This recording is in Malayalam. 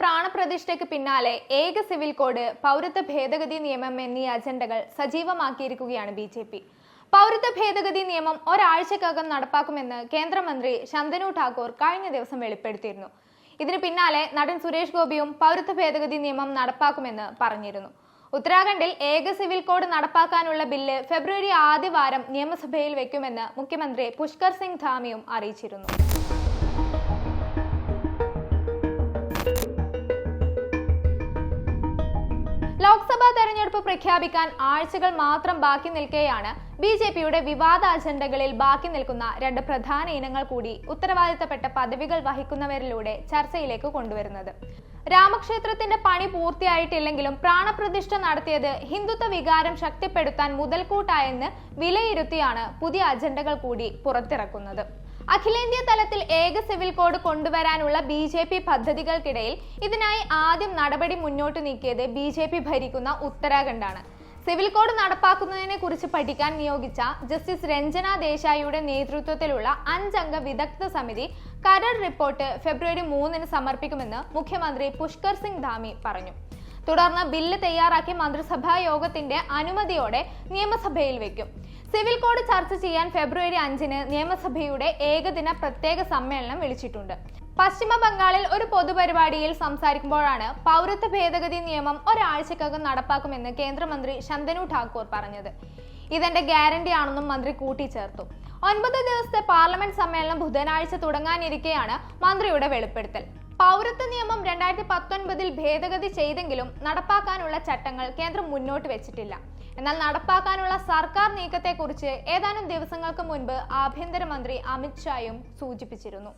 പ്രാണപ്രതിഷ്ഠയ്ക്ക് പിന്നാലെ ഏക സിവിൽ കോഡ് പൗരത്വ ഭേദഗതി നിയമം എന്നീ അജണ്ടകൾ സജീവമാക്കിയിരിക്കുകയാണ് ബി ജെ പി. പൗരത്വ ഭേദഗതി നിയമം ഒരാഴ്ചക്കകം നടപ്പാക്കുമെന്ന് കേന്ദ്രമന്ത്രി ശന്തനു ഠാക്കൂർ കഴിഞ്ഞ ദിവസം വെളിപ്പെടുത്തിയിരുന്നു. ഇതിന് പിന്നാലെ നടൻ സുരേഷ് ഗോപിയും പൗരത്വ ഭേദഗതി നിയമം നടപ്പാക്കുമെന്ന് പറഞ്ഞിരുന്നു. ഉത്തരാഖണ്ഡിൽ ഏക സിവിൽ കോഡ് നടപ്പാക്കാനുള്ള ബില്ല് ഫെബ്രുവരി ആദ്യ വാരം നിയമസഭയിൽ വെക്കുമെന്ന് മുഖ്യമന്ത്രി പുഷ്കർ സിംഗ് ധാമിയും അറിയിച്ചിരുന്നു. തെരഞ്ഞെടുപ്പ് പ്രഖ്യാപിക്കാൻ ആഴ്ചകൾ മാത്രം ബാക്കി നിൽക്കെയാണ് ബി ജെ പിയുടെ വിവാദ അജണ്ടകളിൽ ബാക്കി നിൽക്കുന്ന രണ്ട് പ്രധാന ഇനങ്ങൾ കൂടി ഉത്തരവാദിത്തപ്പെട്ട പദവികൾ വഹിക്കുന്നവരിലൂടെ ചർച്ചയിലേക്ക് കൊണ്ടുവരുന്നത്. രാമക്ഷേത്രത്തിന്റെ പണി പൂർത്തിയായിട്ടില്ലെങ്കിലും പ്രാണപ്രതിഷ്ഠ നടത്തിയത് ഹിന്ദുത്വ വികാരം ശക്തിപ്പെടുത്താൻ മുതൽക്കൂട്ടായെന്ന് വിലയിരുത്തിയാണ് പുതിയ അജണ്ടകൾ കൂടി പുറത്തിറക്കുന്നത്. അഖിലേന്ത്യാ തലത്തിൽ ഏക സിവിൽ കോഡ് കൊണ്ടുവരാനുള്ള ബി ജെ പി പദ്ധതികൾക്കിടയിൽ ഇതിനായി ആദ്യം നടപടി മുന്നോട്ട് നീക്കിയത് ബി ജെ പി ഭരിക്കുന്ന ഉത്തരാഖണ്ഡാണ്. സിവിൽ കോഡ് നടപ്പാക്കുന്നതിനെ കുറിച്ച് പഠിക്കാൻ നിയോഗിച്ച ജസ്റ്റിസ് രഞ്ജന ദേശായിയുടെ നേതൃത്വത്തിലുള്ള അഞ്ചംഗ വിദഗ്ധ സമിതി കരട് റിപ്പോർട്ട് ഫെബ്രുവരി മൂന്നിന് സമർപ്പിക്കുമെന്ന് മുഖ്യമന്ത്രി പുഷ്കർ സിംഗ് ധാമി പറഞ്ഞു. തുടർന്ന് ബില്ല് തയ്യാറാക്കി മന്ത്രിസഭാ യോഗത്തിന്റെ അനുമതിയോടെ നിയമസഭയിൽ വെക്കും. സിവിൽ കോഡ് ചർച്ച ചെയ്യാൻ ഫെബ്രുവരി അഞ്ചിന് നിയമസഭയുടെ ഏകദിന പ്രത്യേക സമ്മേളനം വിളിച്ചിട്ടുണ്ട്. പശ്ചിമ ബംഗാളിൽ ഒരു പൊതുപരിപാടിയിൽ സംസാരിക്കുമ്പോഴാണ് പൗരത്വ ഭേദഗതി നിയമം ഒരാഴ്ചക്കകം നടപ്പാക്കുമെന്ന് കേന്ദ്രമന്ത്രി ശന്തനു ഠാക്കൂർ പറഞ്ഞത്. ഇതെന്റെ ഗ്യാരണ്ടി ആണെന്നും മന്ത്രി കൂട്ടിച്ചേർത്തു. ഒൻപത് ദിവസത്തെ പാർലമെന്റ് സമ്മേളനം ബുധനാഴ്ച തുടങ്ങാനിരിക്കെയാണ് മന്ത്രിയുടെ വെളിപ്പെടുത്തൽ. പൗരത്വ നിയമം രണ്ടായിരത്തി പത്തൊൻപതിൽ ഭേദഗതി ചെയ്തെങ്കിലും നടപ്പാക്കാനുള്ള ചട്ടങ്ങൾ കേന്ദ്രം മുന്നോട്ട് വെച്ചിട്ടില്ല. എന്നാൽ നടപ്പാക്കാനുള്ള സർക്കാർ നീക്കത്തെക്കുറിച്ച് ഏതാനും ദിവസങ്ങൾക്ക് മുൻപ് ആഭ്യന്തരമന്ത്രി അമിത്ഷായും സൂചിപ്പിച്ചിരുന്നു.